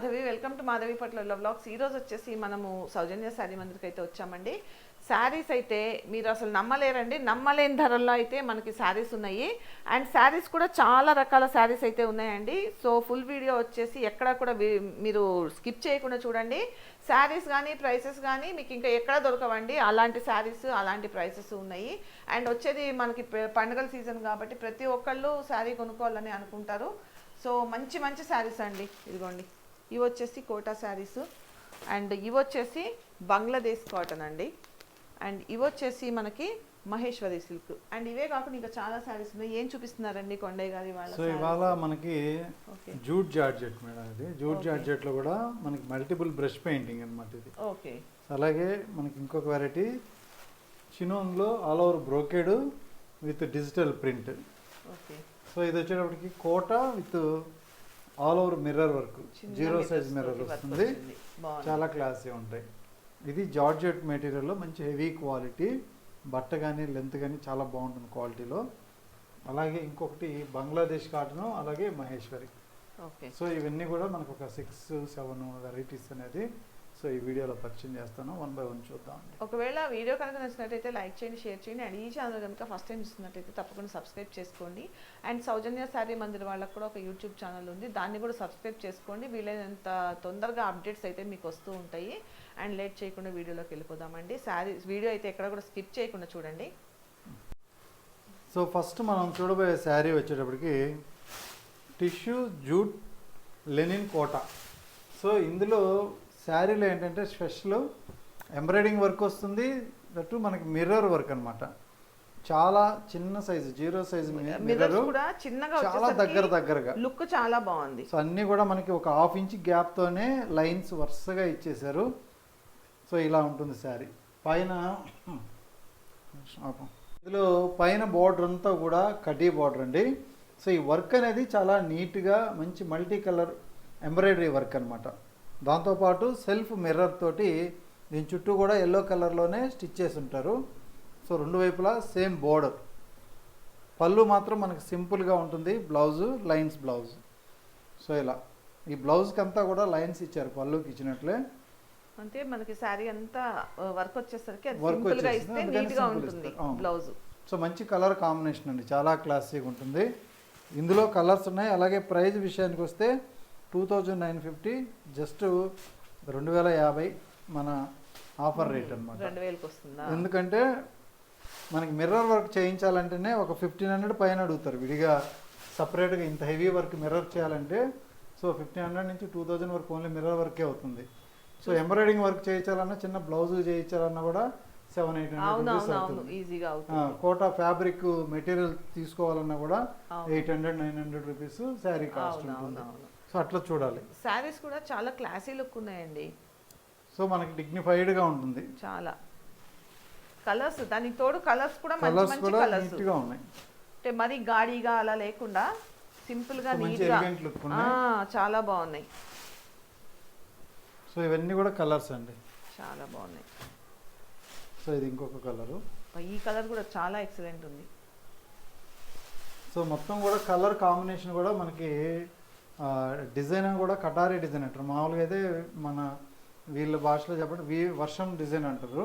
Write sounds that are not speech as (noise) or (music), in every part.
Madhavi welcome to Madhavi పట్ల blogs ఈరోజు వచ్చేసి మనము సౌజన్య శారీ మందికి అయితే వచ్చామండి. శారీస్ అయితే మీరు అసలు నమ్మలేరండి. నమ్మలేని ధరల్లో అయితే మనకి శారీస్ ఉన్నాయి. అండ్ శారీస్ కూడా చాలా రకాల శారీస్ అయితే ఉన్నాయండి. సో ఫుల్ వీడియో వచ్చేసి ఎక్కడ కూడా మీరు స్కిప్ చేయకుండా చూడండి. శారీస్ కానీ ప్రైసెస్ కానీ మీకు ఇంకా ఎక్కడ దొరకవండి. అలాంటి శారీస్ అలాంటి ప్రైసెస్ ఉన్నాయి. అండ్ వచ్చేది మనకి పండుగల సీజన్ కాబట్టి ప్రతి ఒక్కళ్ళు శారీ కొనుక్కోవాలని అనుకుంటారు. సో మంచి మంచి శారీస్ అండి. ఇదిగోండి. ఇవి వచ్చేసి కోటా శారీస్. అండ్ ఇవి వచ్చేసి బంగ్లాదేశ్ కాటన్ అండి. అండ్ ఇవి వచ్చేసి మనకి మహేశ్వరి సిల్క్. అండ్ ఇవే కాకుండా ఇంకా చాలా శారీస్ ఉన్నాయి. ఏం చూపిస్తున్నారండి కొండయ్య గారి వాళ్ళ సో ఇవాళ మనకి జూట్ జార్జెట్ మేడం ఇది. జూట్. జార్జెట్లో కూడా మనకి మల్టిపుల్ బ్రష్ పెయింటింగ్ అన్నమాట ఇది. ఓకే. అలాగే మనకి ఇంకొక variety చినోన్లో all over brocade with digital print. Okay. So ఇది వచ్చేటప్పటికి Kota with all over mirror work zero size mirror వస్తుంది. చాలా క్లాసీ ఉంటాయి. ఇది జార్జెట్ మెటీరియల్లో మంచి హెవీ క్వాలిటీ బట్ట కానీ లెంత్ కానీ చాలా బాగుంటుంది క్వాలిటీలో అలాగే ఇంకొకటి బంగ్లాదేశ్ కాటన్ అలాగే మహేశ్వరి సో ఇవన్నీ కూడా మనకు ఒక సిక్స్ సెవెన్ వెరైటీస్ అనేది సో ఈ వీడియోలో పరిచయం చేస్తాను. వన్ బై వన్ చూద్దాం ఒకవేళ వీడియో కనుక నచ్చినట్టయితే లైక్ చేయండి షేర్ చేయండి. అండ్ ఈ ఛానల్ కనుక ఫస్ట్ టైం చూస్తున్నట్టయితే తప్పకుండా సబ్స్క్రైబ్ చేసుకోండి. అండ్ సౌజన్య శారీ మందిర్ వాళ్ళకి కూడా ఒక యూట్యూబ్ ఛానల్ ఉంది. దాన్ని కూడా సబ్స్క్రైబ్ చేసుకోండి. వీలైనంత తొందరగా అప్డేట్స్ అయితే మీకు వస్తూ ఉంటాయి. అండ్ లేట్ చేయకుండా వీడియోలోకి వెళ్ళిపోదామండి. శారీ వీడియో అయితే ఎక్కడ కూడా స్కిప్ చేయకుండా చూడండి. సో ఫస్ట్ మనం చూడబోయే శారీ వచ్చేటప్పటికి tissue jute linen Kota. So ఇందులో శారీలో ఏంటంటే స్పెషల్ ఎంబ్రాయిడింగ్ వర్క్ వస్తుంది దట్టు మనకి మిర్రర్ వర్క్ అన్నమాట. చాలా చిన్న సైజు జీరో సైజు మిర్రర్ కూడా చిన్నగా చాలా దగ్గర దగ్గరగా. లుక్ చాలా బాగుంది. సో అన్నీ కూడా మనకి ఒక హాఫ్ ఇంచ్ గ్యాప్తోనే లైన్స్ వరుసగా ఇచ్చేసారు సో ఇలా ఉంటుంది శారీ. పైన. ఇందులో పైన బార్డర్ అంతా కూడా కడ్డీ బార్డర్ అండి. సో ఈ వర్క్ అనేది చాలా నీట్గా మంచి మల్టీ కలర్ ఎంబ్రాయిడరీ వర్క్ అనమాట దాంతోపాటు సెల్ఫ్ మిర్రర్ తోటి దీని చుట్టూ కూడా ఎల్లో కలర్లోనే స్టిచ్ చేసి ఉంటారు. సో రెండు వైపులా సేమ్ బోర్డర్. పళ్ళు మాత్రం మనకి సింపుల్గా ఉంటుంది. Blouse lines blouse. సో ఇలా. ఈ బ్లౌజ్కి అంతా కూడా లైన్స్ ఇచ్చారు పళ్ళుకి ఇచ్చినట్లే. అంటే మనకి శారీ అంతా వర్క్ వచ్చేసరికి simple ఉంటుంది. బ్లౌజ్. సో మంచి కలర్ కాంబినేషన్ అండి. చాలా క్లాసీగా ఉంటుంది. ఇందులో కలర్స్ ఉన్నాయి. అలాగే ప్రైస్ విషయానికి వస్తే two thousand nine fifty just రెండు వేల యాభై మన ఆఫర్ రేట్ అనమాట రెండు వేలకు వస్తుందా? ఎందుకంటే మనకి మిర్రర్ వర్క్ చేయించాలంటేనే ఒక ఫిఫ్టీన్ హండ్రెడ్ పైన అడుగుతారు. విడిగా సపరేట్గా ఇంత హెవీ వర్క్ మిర్రర్ చేయాలంటే సో ఫిఫ్టీన్ హండ్రెడ్ నుంచి టూ థౌజండ్ వరకు ఓన్లీ మిర్రర్ వర్కే అవుతుంది. సో ఎంబ్రాయిడింగ్ వర్క్ చేయించాలన్నా చిన్న బ్లౌజ్ చేయించాలన్నా కూడా seven eight hundred Kota fabric material తీసుకోవాలన్నా కూడా. Eight hundred nine hundred rupees sari cost ఉంటుంది. సో అట్లా చూడాలి. శారీస్ కూడా చాలా క్లాసీ లుక్ ఉన్నాయండి. సో మనకి డిగ్నిఫైడ్గా ఉంటుంది. చాలా. కలర్స్ దానికి తోడు కలర్స్ కూడా మంచి కలర్స్ మంచి కూడా కలర్స్ నీట్గా ఉన్నాయి. అంటే మరి గాడిగా అలా లేకుండా సింపుల్గా సో మంచి నీట్గా. ఎలిగెంట్ లుక్ ఆ, ఉన్నాయి చాలా బాగున్నాయి. సో ఇవన్నీ కూడా కలర్స్ అండి. చాలా బాగున్నాయి. సో ఇది ఇంకొక కలరు ఈ కలర్ కూడా చాలా ఎక్సలెంట్ ఉంది. సో మొత్తం కూడా కలర్ కాంబినేషన్ కూడా మనకి డిజైన్ కూడా కటారీ డిజైన్ అంటారు మామూలుగా అయితే మన వీళ్ళ భాషలో చెప్పండి వీ వర్షం డిజైన్ అంటారు.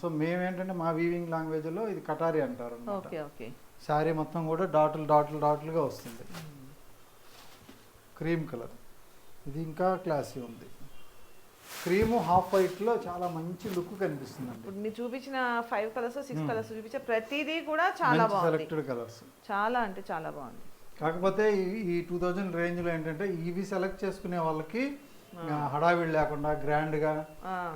సో మేమేంటంటే మా వీవింగ్ లాంగ్వేజ్లో ఇది కటారీ అంటారు ఓకే ఓకే. శారీ మొత్తం కూడా డాట్లు డాట్లు డాట్లుగా వస్తుంది. Cream colour. ఇది ఇంకా క్లాసీ ఉంది. క్రీము హాఫ్ వైట్లో చాలా మంచి లుక్ కనిపిస్తుందండి. ఇప్పుడు మీరు చూపించిన ఫైవ్ కలర్స్ సిక్స్. కలర్స్ చూపించే ప్రతిదీ కూడా చాలా బాగుంది. సెలెక్టెడ్ కలర్స్ చాలా అంటే చాలా బాగుంది. కాకపోతే ఈ- టూ థౌజండ్ రేంజ్లో ఏంటంటే ఇవి సెలెక్ట్ చేసుకునే వాళ్ళకి హడావిడి లేకుండా గ్రాండ్గా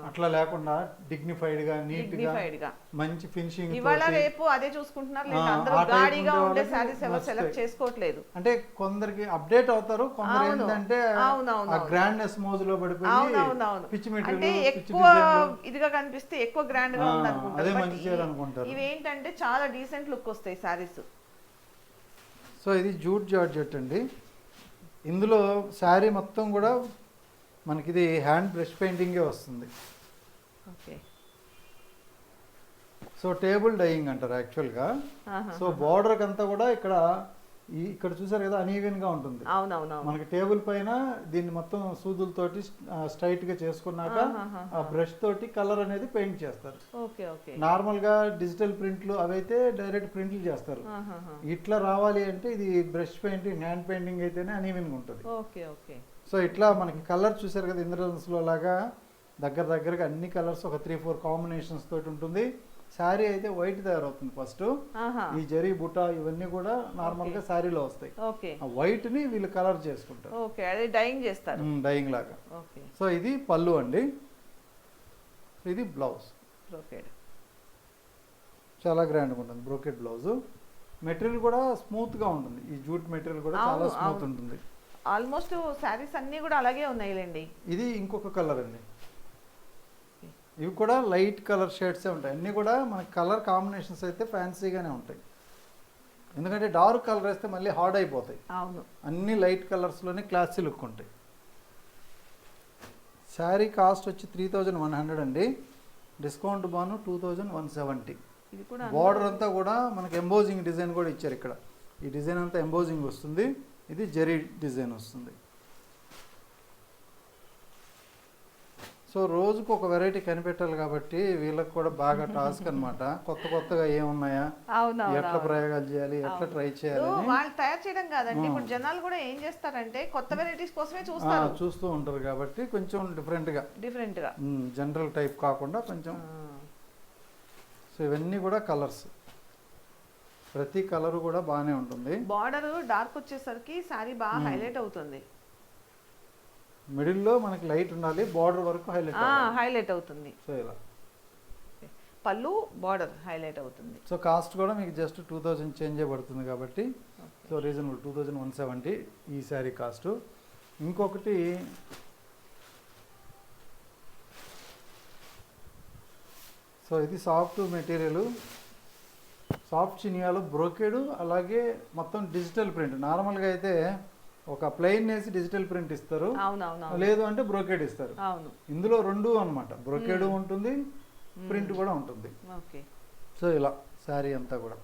అట్లా లేకుండా డిగ్నిఫైడ్గా నీట్గా డిగ్నిఫైడ్గా మంచి ఫినిషింగ్ ఇవాళ రేపు అదే చూసుకుంటున్నారు అందరూ గాడిగా ఉండే శారీస్ ఎవరు. సెలెక్ట్ చేసుకోవట్లేదు అంటే కొందరికి అప్డేట్ అవుతారు కొందరు. ఏంటంటే ఆ. గ్రాండ్నెస్ మోజులో పడిపోయి అవునవునవును పిచ్చి అంటే ఎక్కువ ఇదిగా కనిపిస్తే ఎక్కువ గ్రాండ్గా ఉంది అదే అనుకుంటారు. ఇవేంటంటే చాలా డీసెంట్ లుక్ వస్తాయి శారీస్ సో ఇది జూట్ జార్జెట్ అండి. ఇందులో శారీ మొత్తం కూడా మనకి ఇది హ్యాండ్ బ్రష్ పెయింటింగే వస్తుంది. ఓకే. సో టేబుల్ డైయింగ్ అంటారు యాక్చువల్గా. సో బార్డర్కి అంతా కూడా ఇక్కడ ఇక్కడ చూసారు కదా uneven గా ఉంటుంది మనకి టేబుల్ పైన దీన్ని మొత్తం సూదులతోటి స్ట్రైట్గా చేసుకున్నాక. ఆ బ్రష్ తోటి కలర్ అనేది పెయింట్ చేస్తారు. నార్మల్గా డిజిటల్ ప్రింట్లు అవైతే డైరెక్ట్ ప్రింట్లు చేస్తారు. ఇట్లా రావాలి అంటే ఇది బ్రష్ పెయింటింగ్ హ్యాండ్ పెయింటింగ్ అయితేనే uneven గా ఉంటుంది. సో ఇట్లా మనకి కలర్ చూసారు కదా ఇంద్రధనుసులో లాగా దగ్గర దగ్గరగా అన్ని కలర్స్ ఒక త్రీ ఫోర్ కాంబినేషన్స్ తోటి ఉంటుంది. శారీ అయితే వైట్ తయారవుతుంది ఫస్ట్. ఈ జరీ బుట్ట ఇవన్నీ కూడా నార్మల్గా శారీలో వస్తాయి. ఆ వైట్ని వీళ్ళు కలర్ చేసుకుంటారు. ఓకే. అది డైయింగ్ చేస్తారు. డైయింగ్ లాగా. ఓకే. సో ఇది పళ్ళు అండి. ఇది బ్లౌజ్ చాలా గ్రాండ్గా ఉంటుంది. బ్రోకెట్ బ్లౌజ్ మెటీరియల్ కూడా స్మూత్గా ఉంటుంది. ఈ జూట్ మెటీరియల్ కూడా చాలా స్మూత్. ఉంటుంది. ఆల్మోస్ట్ శారీస్ అన్నీ కూడా అలాగే ఉన్నాయిలేండి. ఇది ఇంకొక కలర్ అండి. ఇవి కూడా లైట్ కలర్ షేడ్సే ఉంటాయి. అన్నీ కూడా మనకి కలర్ కాంబినేషన్స్ అయితే ఫ్యాన్సీగానే ఉంటాయి. ఎందుకంటే డార్క్ కలర్ వేస్తే మళ్ళీ హార్డ్ అయిపోతాయి. అవును. అన్ని లైట్ కలర్స్లోనే క్లాసీ లుక్ ఉంటాయి. శారీ కాస్ట్ వచ్చి త్రీ థౌజండ్ వన్ హండ్రెడ్ అండి. Discount Banu two thousand one seventy. Border అంతా కూడా మనకి ఎంబోజింగ్ డిజైన్ కూడా ఇచ్చారు ఇక్కడ. ఈ డిజైన్ అంతా ఎంబోజింగ్ వస్తుంది. ఇది జెరీ డిజైన్ వస్తుంది. సో రోజుకు ఒక వెరైటీ కనిపెట్టాలి కాబట్టి వీళ్ళకి కూడా బాగా టాస్క్ అన్నమాట. కొత్త కొత్తగా ఏమున్నాయా? ఎట్లా ప్రయోగాలు చేయాలి? ఎట్లా. ట్రై చేయాలని వాళ్ళు తయారు చేయడం కాదండి. ఇప్పుడు జనాలు కూడా ఏం చేస్తారంటే కొత్త వెరైటీస్ కోసమే చూస్తారు. చూస్తూ ఉంటారు కాబట్టి కొంచెం డిఫరెంట్గా డిఫరెంట్గా జనరల్ టైప్ కాకుండా కొంచెం. సో ఇవన్నీ కూడా కలర్స్ ప్రతి కలర్ కూడా బాగానే ఉంటుంది. బార్డర్ డార్క్ వచ్చేసరికి శారీ బాగా. హైలైట్ అవుతుంది. మిడిల్లో మనకి లైట్ ఉండాలి బార్డర్ వరకు హైలైట్ హైలైట్ అవుతుంది. సో ఇలా. పళ్ళు బార్డర్ హైలైట్ అవుతుంది. సో కాస్ట్ కూడా మీకు జస్ట్ టూ థౌజండ్ చేంజ్ పడుతుంది కాబట్టి so reasonable two thousand one seventy ఈ శారీ కాస్ట్. ఇంకొకటి సో ఇది సాఫ్ట్ మెటీరియల్. సాఫ్ట్ చినియాలు బ్రోకెడ్ అలాగే మొత్తం డిజిటల్ ప్రింట్. నార్మల్గా అయితే ఒక ప్లెయిన్ వేసి డిజిటల్ ప్రింట్ ఇస్తారు. లేదు అంటే బ్రోకెడ్ ఇస్తారు. ఇందులో రెండు అన్నమాట. బ్రోకెడ్. ఉంటుంది. ప్రింట్ కూడా ఉంటుంది. సో ఇలా శారీ అంతా కూడా.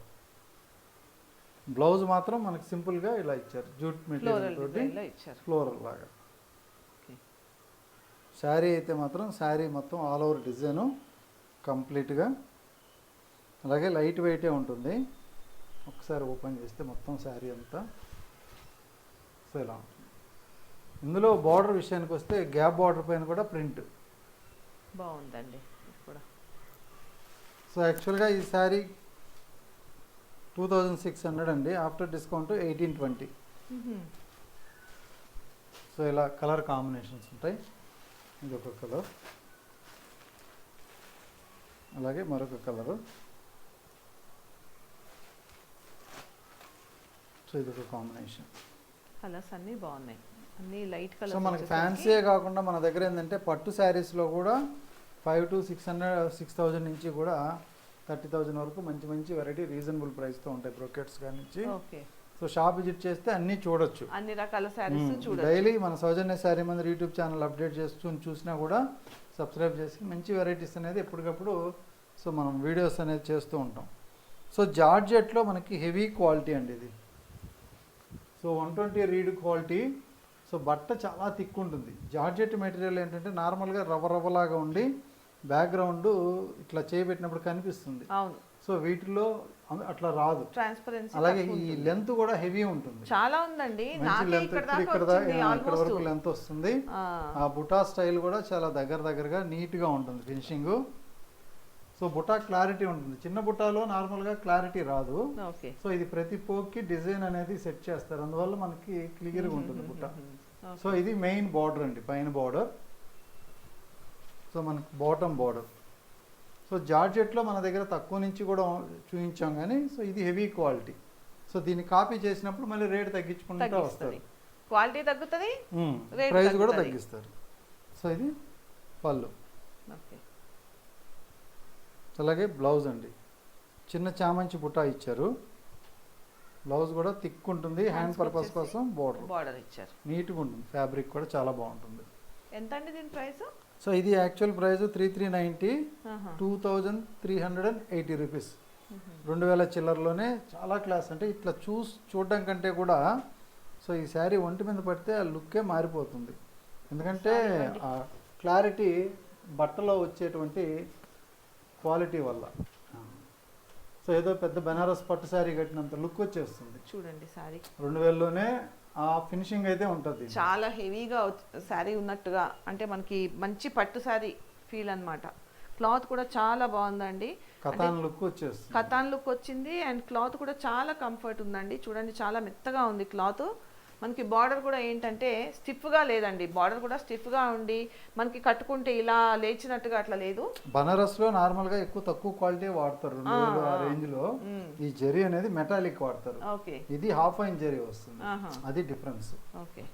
బ్లౌజ్ మాత్రం మనకి సింపుల్గా ఇలా ఇచ్చారు. జూట్ మెటీరియల్ ఫ్లోరల్ తోటి లాగా. శారీ అయితే మాత్రం శారీ మొత్తం ఆల్ ఓవర్ డిజైను కంప్లీట్గా అలాగే లైట్ వెయిటే ఉంటుంది. ఒకసారి ఓపెన్ చేస్తే మొత్తం శారీ అంతా. సో ఇలా ఉంటుంది ఇందులో బార్డర్ విషయానికి వస్తే గ్యాప్ బార్డర్ పైన కూడా ప్రింట్. బాగుందండి. కూడా. సో యాక్చువల్గా ఈ sari two thousand six hundred అండి. After discount eighteen twenty. So ఇలా కలర్ కాంబినేషన్స్ ఉంటాయి. ఇది ఒక కలర్. అలాగే మరొక కలరు. సో ఇది ఒక కాంబినేషన్. కలర్స్ అన్నీ బాగున్నాయి. అన్ని లైట్ సో కలర్స్ మనకి ఫ్యాన్సీయే కాకుండా మన దగ్గర ఏంటంటే పట్టు శారీస్లో కూడా five to six hundred six thousand నుంచి కూడా థర్టీ థౌజండ్ వరకు మంచి మంచి వెరైటీ రీజనబుల్ ప్రైస్తో ఉంటాయి బ్రోకెట్స్ కానీ నుంచి. ఓకే. సో షాప్ విజిట్ చేస్తే అన్నీ చూడొచ్చు. అన్ని రకాల శారీస్ చూడండి డైలీ మన సౌజన్య శారీ మంది యూట్యూబ్ ఛానల్ అప్డేట్ చేస్తూ చూసినా కూడా సబ్స్క్రైబ్ చేసి మంచి వెరైటీస్ అనేది ఎప్పటికప్పుడు సో మనం వీడియోస్ అనేది చేస్తూ ఉంటాం. సో జార్జెట్లో మనకి హెవీ క్వాలిటీ అండి ఇది. So one twenty reed quality so బట్ట చాలా థిక్ ఉంటుంది జార్జెట్ మెటీరియల్ ఏంటంటే నార్మల్గా రవ్వ రవ్వలాగా ఉండి బ్యాక్గ్రౌండ్ ఇట్లా చేయబెట్టినప్పుడు కనిపిస్తుంది. అవును. సో వీటిలో అట్లా రాదు. ట్రాన్స్పరెన్సీ అలాగే ఈ లెంత్ కూడా హెవీ ఉంటుంది. చాలా ఉందండి. ఇక్కడ వరకు లెంత్ వస్తుంది. ఆ. బుటా స్టైల్ కూడా చాలా దగ్గర దగ్గరగా నీట్గా ఉంటుంది ఫినిషింగ్. సో బుటా క్లారిటీ ఉంటుంది. చిన్న బుటాలో నార్మల్గా క్లారిటీ రాదు. సో ఇది ప్రతి పోక్కి డిజైన్ అనేది సెట్ చేస్తారు. అందువల్ల మనకి క్లియర్గా ఉంటుంది బుట్ట సో ఇది మెయిన్ బార్డర్ అండి పైన బార్డర్. సో మనకి బాటమ్ బార్డర్. సో జార్జెట్లో మన దగ్గర తక్కువ నుంచి కూడా చూపించాం కానీ సో ఇది హెవీ క్వాలిటీ. సో దీన్ని కాపీ చేసినప్పుడు మళ్ళీ రేట్ తగ్గించుకుంటూ వస్తారు. క్వాలిటీ తగ్గుతుంది ప్రైస్ కూడా. తగ్గిస్తారు. సో ఇది పళ్ళు. ఓకే. అలాగే బ్లౌజ్ అండి. చిన్న చామంచి బుట్ట ఇచ్చారు. బ్లౌజ్ కూడా థిక్ ఉంటుంది. హ్యాండ్ పర్పస్ కోసం బోర్డర్. బార్డర్ ఇచ్చారు. నీట్గా ఉంటుంది. ఫ్యాబ్రిక్ కూడా చాలా బాగుంటుంది. ఎంత అండి దీని ప్రైస్? సో ఇది actual price three three ninety two thousand three hundred and eighty rupees. రెండు వేల చిల్లరలోనే చాలా క్లాస్ అంటే ఇట్లా చూస్ చూడడం కంటే కూడా సో ఈ శారీ ఒంటి మీద పడితే ఆ లుక్కే మారిపోతుంది. ఎందుకంటే ఆ క్లారిటీ బట్టలో వచ్చేటువంటి క్వాలిటీ వల్ల. సో ఏదో పెద్ద బెనారస్ పట్టు శారీ కట్టినంత లుక్ వచ్చేస్తుంది. చూడండి సారీ రెండు వేలలోనే ఆ ఫినిషింగ్ అయితే ఉంటుంది. చాలా హెవీగా శారీ ఉన్నట్టుగా అంటే మనకి మంచి పట్టు శారీ ఫీల్ అన్నమాట. క్లాత్ కూడా చాలా బాగుందండి. కథాన్ లుక్ వచ్చేస్తుంది. కథాన్ లుక్ వచ్చింది అండ్ క్లాత్ కూడా చాలా కంఫర్ట్ ఉందండి. చూడండి చాలా మెత్తగా ఉంది క్లాత్. మనకి బార్డర్ కూడా ఏంటంటే స్టిఫ్గా లేదండి. బార్డర్ కూడా స్టిఫ్గా ఉండి మనకి కట్టుకుంటే ఇలా లేచినట్టుగా అట్లా లేదు. బనారస్లో నార్మల్గా ఎక్కువ తక్కువ క్వాలిటీ వాడతారు రెండు వేలు ఆ రేంజ్లో ఈ జెరీ అనేది మెటాలిక్ వాడతారు. ఓకే. ఇది హాఫ్ ఐన్ జెరీ వస్తుంది. అది డిఫరెన్స్. ఓకే.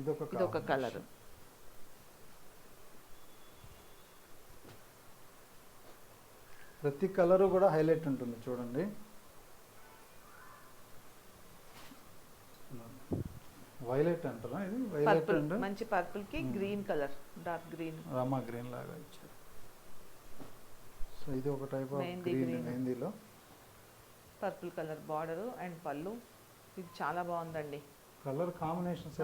ఇది ఒక కలర్. ప్రతి కలరు కూడా హైలైట్ ఉంటుంది చూడండి. వైలెట్ అంటారా ఇది? వైలెట్ అండ్ మంచి పర్పుల్కి green colour dark green Rama green లాగా ఇచ్చారు. సో ఇది ఒక టైప్ ఆఫ్ గ్రీన్. మెహందీలో పర్పుల్ కలర్ బార్డర్ అండ్ పళ్ళు. ఇది చాలా బాగుందండి. కలర్ కాంబినేషన్స్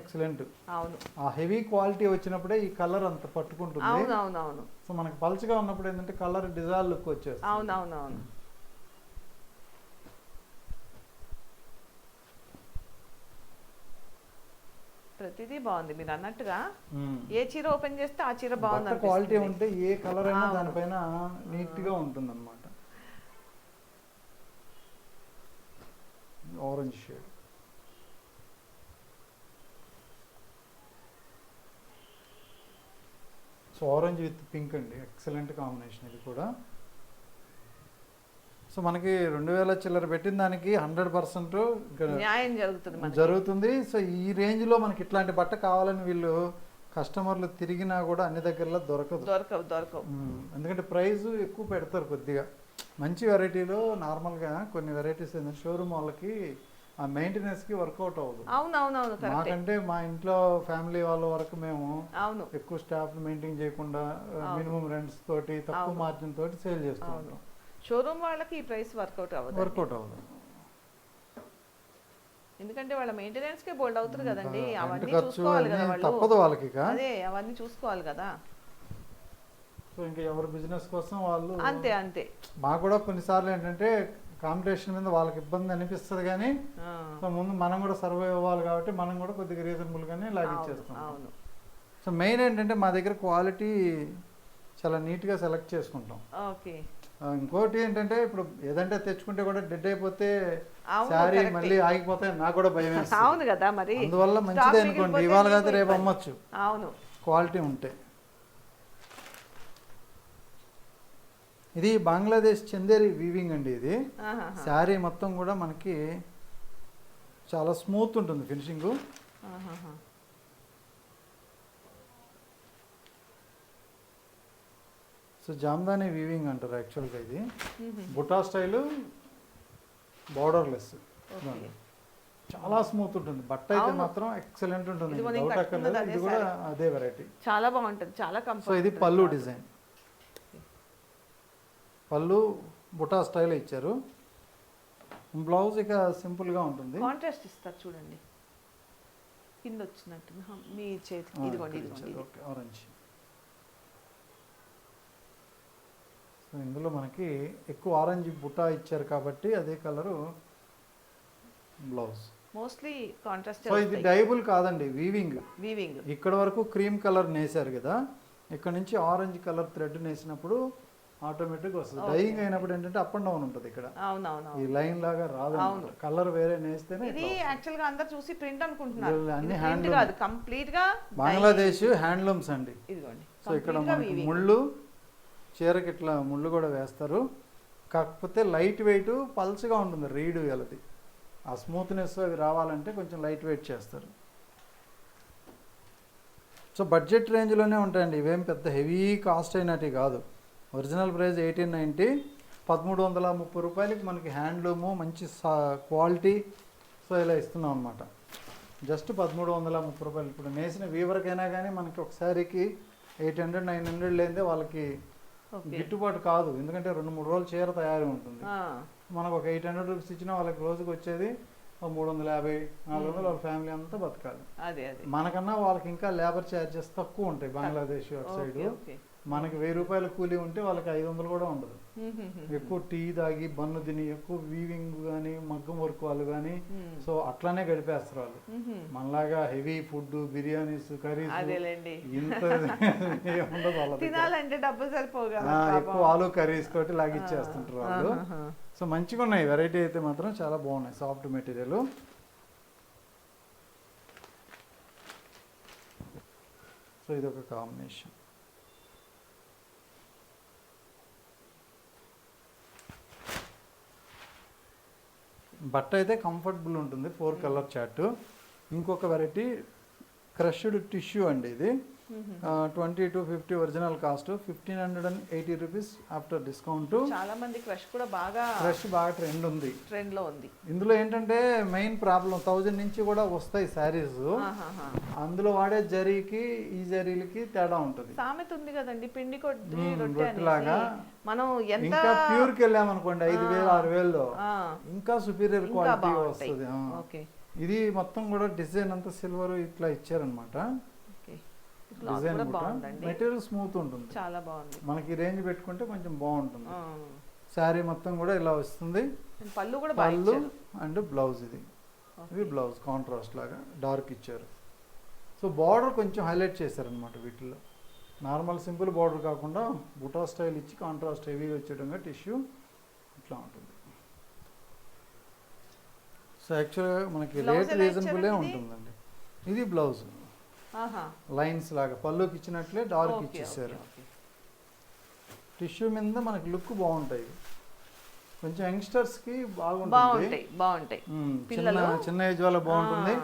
ఎక్సలెంట్ అవును. ఆ హెవీ క్వాలిటీ వచ్చినప్పుడే ఈ కలర్ అంత పట్టుకుంటుంది. అవును అవును అవును సో మనకి పల్చగా ఉన్నప్పుడు ఏంటంటే కలర్ డిజాల్ లుక్ వచ్చేస్తుంది. అవును అవును అవును ప్రతిదీ బాగుంది. మీరు అన్నట్టుగా. ఏ చీర ఓపెన్ చేస్తే ఆ చీర బాగుంది క్వాలిటీ. ఉంటే ఏ కలర్ అయినా. దానిపైన నీట్గా ఉంటుంది అనమాట orange shade. So orange with pink అండి. ఎక్సలెంట్ కాంబినేషన్ ఇది కూడా. సో మనకి రెండు వేల చిల్లర పెట్టిన దానికి హండ్రెడ్ పర్సెంట్ న్యాయం జరుగుతుంది సో ఈ రేంజ్లో మనకి ఇట్లాంటి బట్ట కావాలని వీళ్ళు కస్టమర్లు తిరిగినా కూడా అన్ని దగ్గరలో దొరకదు. దొరకవు దొరకవు. ఎందుకంటే ప్రైస్ ఎక్కువ పెడతారు కొద్దిగా. మంచి వెరైటీలో నార్మల్గా కొన్ని వెరైటీస్ ఏంటంటే షోరూమ్ వాళ్ళకి ఆ మెయింటెనెన్స్కి వర్కౌట్ అవ్వదు. అవును అవును అవును కరెక్ట్ మాకంటే మా ఇంట్లో ఫ్యామిలీ వాళ్ళ వరకు మేము అవును. ఎక్కువ స్టాఫ్ మెయింటైన్ చేయకుండా. మినిమం రెంట్స్ తోటి తక్కువ. మార్జిన్ తోటి సేల్ చేస్తూ షోరూమ్ వాళ్ళకి ఈ ప్రైస్ వర్కౌట్ అవ్వదు వర్కౌట్ అవ్వదు. ఎందుకంటే వాళ్ళ మెయింటెనెన్స్ కే బోల్డ్ అవుతారు కదండి. అవన్నీ చూసుకోవాలి కదా వాళ్ళు. తప్పదు వాళ్ళకి అదే అవన్నీ చూసుకోవాలి కదా. సో ఇంకా ఎవరి బిజినెస్ కోసం వాళ్ళు అంతే అంతే. మాకు కూడా కొన్నిసార్లు ఏంటంటే కాంపిటీషన్ మీద వాళ్ళకి ఇబ్బంది అనిపిస్తుంది కానీ సో ముందు మనం కూడా సర్వే అవ్వాలి కాబట్టి మనం కూడా కొద్దిగా రీజనబుల్ గానే అవును, లాగిచ్చేస్తాం అవును. సో మెయిన్ ఏంటంటే మా దగ్గర క్వాలిటీ చాలా నీట్గా సెలెక్ట్ చేసుకుంటాం. ఓకే. ఇంకోటి ఏంటంటే ఇప్పుడు ఏదంటే తెచ్చుకుంటే కూడా డెడ్ అయిపోతే correct. మళ్ళీ ఆగిపోతే నాకు కూడా భయం. అవును కదా మరి. అందువల్ల మంచిదే అనుకోండి ఇవాళ కాదు రేపు. అమ్మొచ్చు. అవును. క్వాలిటీ ఉంటే. ఇది బంగ్లాదేశ్ చందేరి వీవింగ్ అండి ఇది. శారీ మొత్తం కూడా మనకి చాలా స్మూత్ ఉంటుంది ఫినిషింగ్. సో జామ్దాని వీవింగ్ అంటారు యాక్చువల్గా ఇది. Buta style borderless. చాలా స్మూత్ ఉంటుంది. బట్ట అయితే. మాత్రం ఎక్సలెంట్ ఉంటుంది. ఇది కూడా. అదే వెరైటీ చాలా బాగుంటది. చాలా సో ఇది పళ్ళు డిజైన్. పళ్ళు బుటా స్టైల్ ఇచ్చారు. బ్లౌజ్ ఇక సింపుల్గా ఉంటుంది. కాంట్రాస్ట్ ఇస్తారు చూడండి. కింద వచ్చినట్టు. మీ చేతికి ఇదిగోండి ఇదిగోండి ఇది. Okay orange. సో ఇందులో మనకి ఎక్కువ ఆరెంజ్ బుటా ఇచ్చారు కాబట్టి అదే colour blouse. Mostly contrast so ఇది డైబుల్ కాదండి వీవింగ్ వీవింగ్ ఇక్కడ వరకు క్రీమ్ కలర్ నేసారు కదా. ఇక్కడ నుంచి ఆరెంజ్ కలర్ థ్రెడ్ నేసినప్పుడు ఆటోమేటిక్ వస్తుంది. డైయింగ్ అయినప్పుడు ఏంటంటే అప్ అండ్ డౌన్ ఉంటుంది ఇక్కడ. ఈ లైన్ లాగా రాదు. కలర్ వేరే నేస్తేనే ఇది. యాక్చువల్గా అందరు చూసి ప్రింట్ అనుకుంటున్నారు. అన్ని handloom. కాదు కంప్లీట్గా బంగ్లాదేశ్ హ్యాండ్లూమ్స్ అండి. ఇదిగోండి. సో ఇక్కడ. ముళ్ళు చీరకి ఇట్లా ముళ్ళు కూడా వేస్తారు. కాకపోతే లైట్ వెయిట్ పల్చగా ఉంటుంది రీడ్ గలది ఆ స్మూత్నెస్ అవి రావాలంటే కొంచెం లైట్ వెయిట్ చేస్తారు. సో బడ్జెట్ రేంజ్లోనే ఉంటాయండి. ఇవేం పెద్ద హెవీ కాస్ట్ అయినట్టు కాదు. Original price eighteen ninety. పదమూడు వందల ముప్పై రూపాయలకి మనకి హ్యాండ్లూము మంచి క్వాలిటీ. సో ఇలా ఇస్తున్నాం అనమాట జస్ట్ పదమూడు వందల ముప్పై రూపాయలు. ఇప్పుడు నేసిన వీవర్కైనా కానీ మనకి ఒక శారీకి ఎయిట్ హండ్రెడ్ నైన్ హండ్రెడ్ లేదే వాళ్ళకి గిట్టుబాటు కాదు. ఎందుకంటే రెండు మూడు రోజులు చీర తయారీ ఉంటుంది. మనకు ఒక ఎయిట్ హండ్రెడ్ రూపీస్ ఇచ్చినా వాళ్ళకి రోజుకి వచ్చేది ఒక మూడు వందల యాభై నాలుగు వందలు వాళ్ళ ఫ్యామిలీ అంతా బతకాలి. మనకన్నా వాళ్ళకి ఇంకా లేబర్ ఛార్జెస్ తక్కువ ఉంటాయి బంగ్లాదేశ్ అటు సైడ్. మనకి వెయ్యి రూపాయల కూలీ ఉంటే వాళ్ళకి ఐదు వందలు కూడా ఉండదు. ఎక్కువ టీ తాగి బన్ను తిని ఎక్కువ వీవింగ్ కానీ మగ్గం వర్క్ వాళ్ళు కానీ. సో అట్లానే గడిపేస్తారు వాళ్ళు. మనలాగా హెవీ ఫుడ్ బిర్యానీస్ కర్రీస్ ఇంత ఉండదు వాళ్ళ. ఎక్కువ ఆలు కర్రీస్ తోటి లాగిచ్చేస్తుంటారు వాళ్ళు. సో మంచిగా ఉన్నాయి వెరైటీ అయితే మాత్రం చాలా బాగున్నాయి సాఫ్ట్ మెటీరియల్ సో ఇది ఒక కాంబినేషన్ బట్ట అయితే కంఫర్టబుల్ ఉంటుంది ఫోర్ కలర్ చార్ట్ ఇంకొక వెరైటీ క్రష్డ్ టిష్యూ అండి ఇది. Twenty two fifty original cost fifteen hundred and eighty rupees after discount చాలా మంది క్రష్ కూడా బాగా ఫ్రెష్ బాగా ట్రెండ్ ఉంది. ట్రెండ్లో ఉంది. ఇందులో ఏంటంటే మెయిన్ ప్రాబ్లం థౌజండ్ నుంచి కూడా వస్తాయి శారీస్. అందులో వాడే జరీకి ఈ జరీలకి తేడా ఉంటుంది. సామెత ఉంది కదండి పిండి. అనేసి. మనం ఎంత ఇంకా ప్యూర్కి వెళ్ళామనుకోండి ఐదు వేలు ఆరు వేలలో ఇంకా సుపీరియర్ క్వాలిటీ వస్తుంది ఇది మొత్తం కూడా డిజైన్ అంతా సిల్వర్ ఇట్లా ఇచ్చారనమాట డిజైన్ మెటీరియల్ స్మూత్ ఉంటుంది. చాలా బాగుంది. మనకి రేంజ్ పెట్టుకుంటే కొంచెం బాగుంటుంది. శారీ మొత్తం కూడా ఇలా వస్తుంది. పళ్ళు కూడా పళ్ళు. అండ్ బ్లౌజ్ ఇది. ఇది బ్లౌజ్ కాంట్రాస్ట్ లాగా డార్క్ ఇచ్చారు. సో బార్డర్ కొంచెం హైలైట్ చేశారనమాట వీటిలో నార్మల్ సింపుల్ బార్డర్ కాకుండా బుటా స్టైల్ ఇచ్చి కాంట్రాస్ట్ హెవీగా వచ్చేటంగా టిష్యూ ఇట్లా ఉంటుంది. సో యాక్చువల్గా మనకి రేట్ రీజనబులే? ఉంటుందండి. ఇది బ్లౌజ్. లైన్స్ లాగా పళ్ళుకి ఇచ్చినట్లే డార్క్ ఇచ్చేసారు. టిష్యూ మీద మనకి లుక్ బాగుంటాయి. కొంచెం యంగ్స్టర్స్కి బాగుంటుంది. బాగుంటాయి చిన్న? చిన్న ఏజ్ వాళ్ళకి బాగుంటుంది.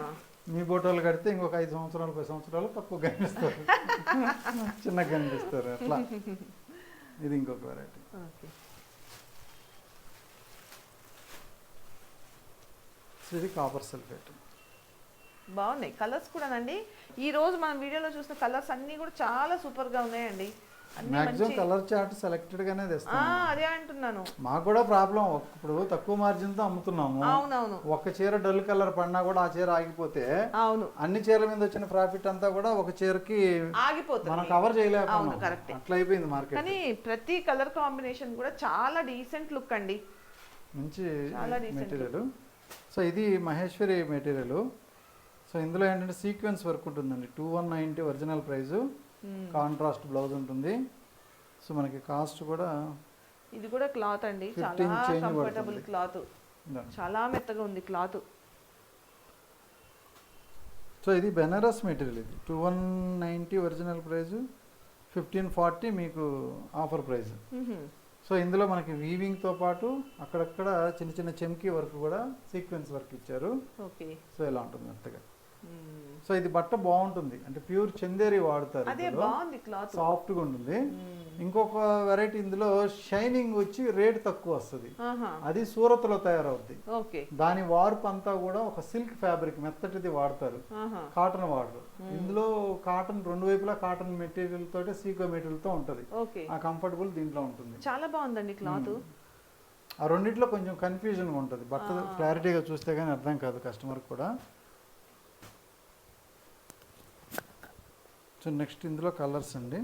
మీ బోటోలు కడితే ఇంకొక ఐదు సంవత్సరాలు పది సంవత్సరాలు తక్కువ కనిపిస్తారు. (laughs) చిన్నగా కనిపిస్తారు అట్లా. ఇది ఇంకొక వెరైటీ ఇది కాపర్ సల్ఫేట్. బాగున్నాయి. కలర్స్ కూడానండి. ఈ రోజు మనం వీడియోలో చూసిన కలర్స్ అన్ని కూడా చాలా సూపర్గా ఉన్నాయండి మాక్సిమం కలర్ చార్ట్ సెలెక్టెడ్ గానే తెస్తాం. అదే అంటున్నాను. మాకు కూడా ప్రాబ్లం ఇప్పుడు తక్కువ మార్జిన్తో అమ్ముతున్నాము. అవునవును. ఒక చీర డల్ కలర్ పడినా కూడా ఆ చీర ఆగిపోతే అవును. అన్ని చీరల మీద వచ్చిన ప్రాఫిట్ అంతా కూడా ఒక చీరకి మనం ఆగిపోతుంది కవర్ అవును, చేయలేకపోతున్నాం correct. అట్లా అయిపోయింది మార్కెట్ కానీ ప్రతి కలర్ కాంబినేషన్ కూడా చాలా డీసెంట్ లుక్ అండి. మంచి. మెటీరియల్ సో ఇది మహేశ్వరి మెటీరియల్ సో ఇందులో ఏంటంటే సీక్వెన్స్ వర్క్ ఉంటుందండి. టూ వన్ నైంటీ ఒరిజినల్ మ్మ్. కాంట్రాస్ట్ బ్లౌజ్ ఉంటుంది. సో మనకి కాస్ట్ కూడా ఇది కూడా క్లాత్ అండి. 15 చాలా కంఫర్టబుల్. క్లాత్. చాలా మెత్తగా ఉంది క్లాత్. సో ఇది బెనారస్ మెటీరియల్ ఇది. Two one ninety original price fifteen forty మీకు ఆఫర్ ప్రైస్ సో ఇందులో మనకి వీవింగ్తో పాటు అక్కడక్కడ చిన్న చిన్న చెమ్కీ వర్క్ కూడా సీక్వెన్స్ వర్క్ ఇచ్చారు. ఓకే. సో ఇలా ఉంటుంది మెత్తగా సో ఇది బట్ట బాగుంటుంది. అంటే ప్యూర్ చందేరి వాడతారు అదే ఇందులో. బాగుంది క్లాత్. సాఫ్ట్గా ఉంటుంది. ఇంకొక వెరైటీ ఇందులో షైనింగ్ వచ్చి రేట్ తక్కువ వస్తుంది. అది సూరత్లో తయారవుద్ది. ఓకే. దాని వార్పు అంతా కూడా ఒక సిల్క్ ఫ్యాబ్రిక్ మెత్తటిది వాడతారు. కాటన్ వాడరు. ఇందులో కాటన్ రెండు వైపులా కాటన్ మెటీరియల్ తోటి సీకో మెటీరియల్తో ఉంటది ఆ కంఫర్టబుల్ దీంట్లో ఉంటుంది. చాలా బాగుందండి క్లాత్. ఆ రెండిట్లో కొంచెం కన్ఫ్యూజన్ ఉంటుంది. బట్ట. క్లారిటీగా చూస్తే కానీ అర్థం కాదు కస్టమర్ కూడా. సో నెక్స్ట్ ఇందులో కలర్స్ అండి.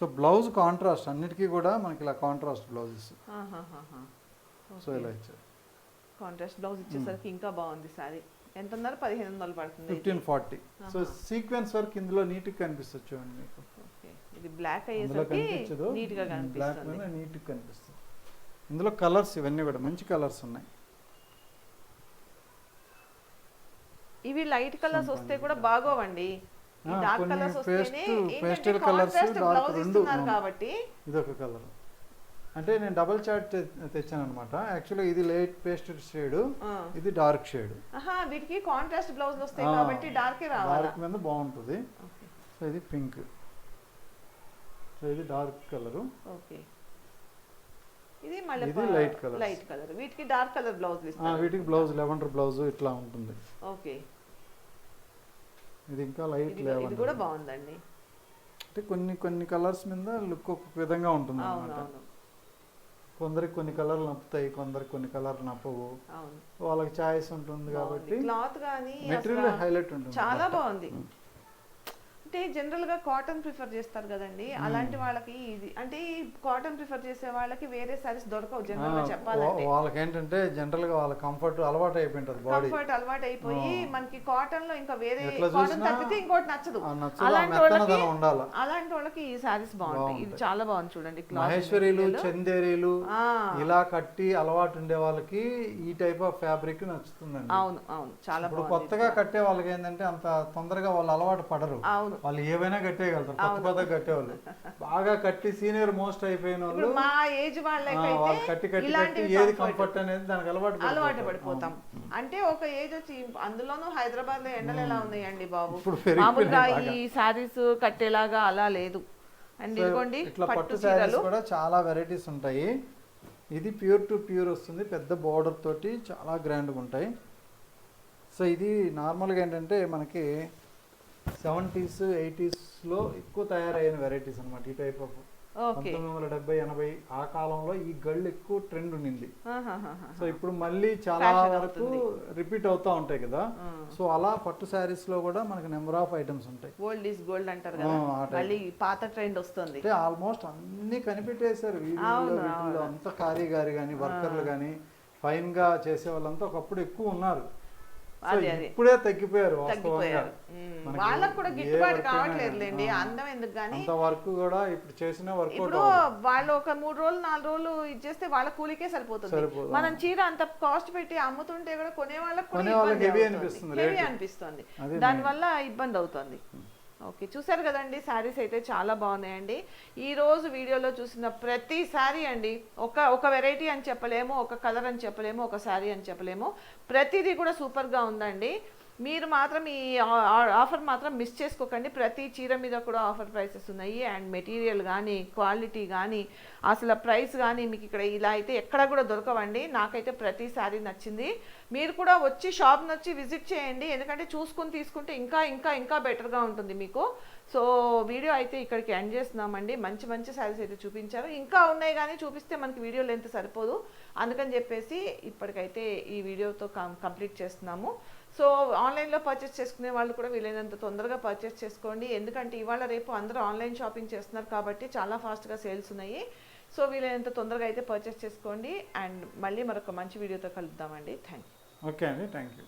సో బ్లౌజ్ కాంట్రాస్ట్ అన్నిటికీ కూడా మనకి ఇలా కాంట్రాస్ట్ బ్లౌజెస్. సో ఇలా ఇచ్చారు. కాంట్రాస్ట్ బ్లౌజ్ ఇచ్చేసరికి ఇంకా బాగుంది సారీ. ఎంత ఉన్నారు పదిహేను వందలు పడుతుంది fifteen forty. So. Sequence work ఇందులో నీట్గా కనిపిస్తుంది చూడండి మీకు. ఓకే. ఇది బ్లాక్ అయ్యేసరికి నీట్గా బ్లాక్ కనిపిస్తుంది. మీద నీట్గా కనిపిస్తుంది. ఇందులో కలర్స్ ఇవన్నీ కూడా మంచి కలర్స్ ఉన్నాయి. ఇవి లైట్ కలర్స్ వస్తే కూడా. బాగోవండి. డార్క్ కలర్స్ వస్తేనే కాంట్రాస్ట్ dark బ్లౌజ్ ఇస్తున్నారు. కాబట్టి. ఇదొక కలర్. అంటే నేను డబల్ చార్ట్ తెచ్చాను అనమాట యాక్చువల్గా ఇది లైట్ పేస్టెడ్ షేడ్. ఇది డార్క్ షేడ్. వీటికి కాంట్రాస్ట్ బ్లౌజ్ వస్తాయి కాబట్టి డార్కే రావాలి? డార్క్ మీద బాగుంటుంది. సో ఇది పింక్ సో ఇది డార్క్ కలరు. ఓకే. ఇది మళ్ళీ ఇది light colours. లైట్ కలర్ వీటికి డార్క్ కలర్ బ్లౌజ్ వీటికి బ్లౌజ్ లెవెండర్ బ్లౌజ్ ఇట్లా ఉంటుంది. ఓకే. ఇది ఇంకా లైట్ ఇది ఇది కూడా బాగుందండి. అంటే కొన్ని కొన్ని కలర్స్ మీద లుక్ ఒక్కొక్క విధంగా ఉంటుంది అనమాట అవును కొందరికి కొన్ని కలర్లు నప్పుతాయి కొందరికి కొన్ని కలర్లు నప్పవు. వాళ్ళకి చాయిస్ ఉంటుంది కాబట్టి క్లాత్ కానీ మెటీరియల్ హైలైట్ ఉంటుంది చాలా బాగుంది. అంటే జనరల్గా కాటన్ ప్రిఫర్ చేస్తారు కదండి. అలాంటి వాళ్ళకి ఇది అంటే కాటన్ ప్రిఫర్ చేసే వాళ్ళకి వేరే సారీస్ దొరకవు జనరల్గా ఆ, చెప్పాలంటే. వాళ్ళకి ఏంటంటే జనరల్గా వాళ్ళ కంఫర్ట్ అలవాటు అయిపోయింటది బాడీ కంఫర్ట్ అలవాటు అయిపోయి మనకి కాటన్లో ఇంకా వేరే కాటన్ తప్పితే ఇంకోటి నచ్చదు. అలాంటి వాళ్ళకి. అలాంటి వాళ్ళకి ఈ సారీస్ బాగుంటాయి. ఇది చాలా బాగుంది చూడండి మహేశ్వరీలు. చందేరీలు ఇలా కట్టి అలవాటు ఉండే వాళ్ళకి ఈ టైప్ ఆఫ్ ఫ్యాబ్రిక్ నచ్చుతుందండి. అవును అవును. చాలా ఇప్పుడు కొత్తగా కట్టే వాళ్ళకి ఏంటంటే అంత తొందరగా వాళ్ళు అలవాటు పడరు. అవును. వాళ్ళు ఏవైనా కట్టేయగలుగుతారు. కొత్త కొత్తగా కట్టేవాళ్ళు. బాగా కట్టి సీనియర్ మోస్ట్ అయిపోయిన వాళ్ళు మా ఏజ్ వాళ్ళు కట్టి కట్టి ఏది. కంఫర్ట్ అనేది దానికి అలవాటు అలవాటు. పడిపోతాం. అంటే ఒక ఏజ్ వచ్చి అందులోనూ హైదరాబాద్లో ఎండలు ఎలా ఉన్నాయండి బాబు? ఇప్పుడు మామూలుగా. ఈ సారీస్ కట్టేలాగా అలా లేదు. అండ్ ఇదిగోండి ఇట్లా పట్టు చీరలు. కూడా చాలా వెరైటీస్ ఉంటాయి. ఇది ప్యూర్ టు ప్యూర్ వస్తుంది. పెద్ద బార్డర్ తోటి చాలా గ్రాండ్గా ఉంటాయి. సో ఇది నార్మల్గా ఏంటంటే మనకి సెవెంటీస్ ఎయిటీస్లో ఎక్కువ తయారైన వెరైటీస్ అన్నమాట ఈ టైప్ ఆఫ్ పంతొమ్మిది వందల డెబ్బై ఎనభై ఆ కాలంలో ఈ గళ్ళు ఎక్కువ ట్రెండ్ ఉండింది. సో ఇప్పుడు మళ్ళీ చాలా వరకు. రిపీట్ అవుతూ ఉంటాయి కదా. సో అలా పట్టు శారీస్లో కూడా మనకి నెంబర్ ఆఫ్ ఐటమ్స్ ఉంటాయి గోల్డ్ ఈజ్ గోల్డ్ అంటారు కదా. మళ్ళీ పాత ట్రెండ్ వస్తుంది అంటే ఆల్మోస్ట్ అన్ని కనిపెట్టేశారు. అంతా కారీగారి కానీ వర్కర్లు కానీ ఫైన్గా చేసే వాళ్ళంతా ఒకప్పుడు ఎక్కువ ఉన్నారు. ఇప్పుడే తగ్గిపోయారు తగ్గిపోయారు. వాళ్ళకు కూడా గిట్టుబాటు కావట్లేదులేండి. అందం ఎందుకు కానీ వర్క్ కూడా ఇప్పుడు చేసిన వర్కౌట్ ఇప్పుడు వాళ్ళు ఒక మూడు రోజులు నాలుగు రోజులు ఇచ్చేస్తే వాళ్ళ కూలికే సరిపోతుంది. మనం చీర అంత కాస్ట్ పెట్టి అమ్ముతుంటే కూడా కొనే వాళ్ళకి కొనే అవుతుంది. అనిపిస్తుంది rate. అనిపిస్తుంది. దానివల్ల ఇబ్బంది అవుతుంది. ఓకే చూసారు కదండి శారీస్ అయితే చాలా బాగున్నాయండి. ఈ రోజు వీడియోలో చూసిన ప్రతి శారీ అండి ఒక ఒక వెరైటీ అని చెప్పలేము ఒక కలర్ అని చెప్పలేము ఒక శారీ అని చెప్పలేము. ప్రతిదీ కూడా సూపర్గా ఉందండి. మీరు మాత్రం ఈ ఆఫర్ మాత్రం మిస్ చేసుకోకండి. ప్రతి చీర మీద కూడా ఆఫర్ ప్రైసెస్ ఉన్నాయి. అండ్ మెటీరియల్ కానీ క్వాలిటీ కానీ అసలు ప్రైస్ కానీ మీకు ఇక్కడ ఇలా అయితే ఎక్కడ కూడా దొరకవండి. నాకైతే ప్రతి శారీ నచ్చింది. మీరు కూడా వచ్చి షాప్ వచ్చి విజిట్ చేయండి. ఎందుకంటే చూసుకుని తీసుకుంటే ఇంకా ఇంకా ఇంకా బెటర్గా ఉంటుంది మీకు. సో వీడియో అయితే ఇక్కడికి ఎండ్ చేస్తున్నామండి. మంచి మంచి శారీస్ అయితే చూపించారు. ఇంకా ఉన్నాయి కానీ చూపిస్తే మనకి వీడియో లెంత్ సరిపోదు. అందుకని చెప్పేసి ఇప్పటికైతే ఈ వీడియోతో కంప్లీట్ చేస్తున్నాము. సో ఆన్లైన్లో పర్చేస్ చేసుకునే వాళ్ళు కూడా వీలైనంత తొందరగా పర్చేస్ చేసుకోండి. ఎందుకంటే ఇవాళ రేపు అందరూ ఆన్లైన్ షాపింగ్ చేస్తున్నారు కాబట్టి చాలా ఫాస్ట్గా సేల్స్ ఉన్నాయి. సో వీలైనంత తొందరగా అయితే పర్చేస్ చేసుకోండి. అండ్ మళ్ళీ మరొక మంచి వీడియోతో కలుద్దామండి. Thank you. ఓకే అండి. Thank you.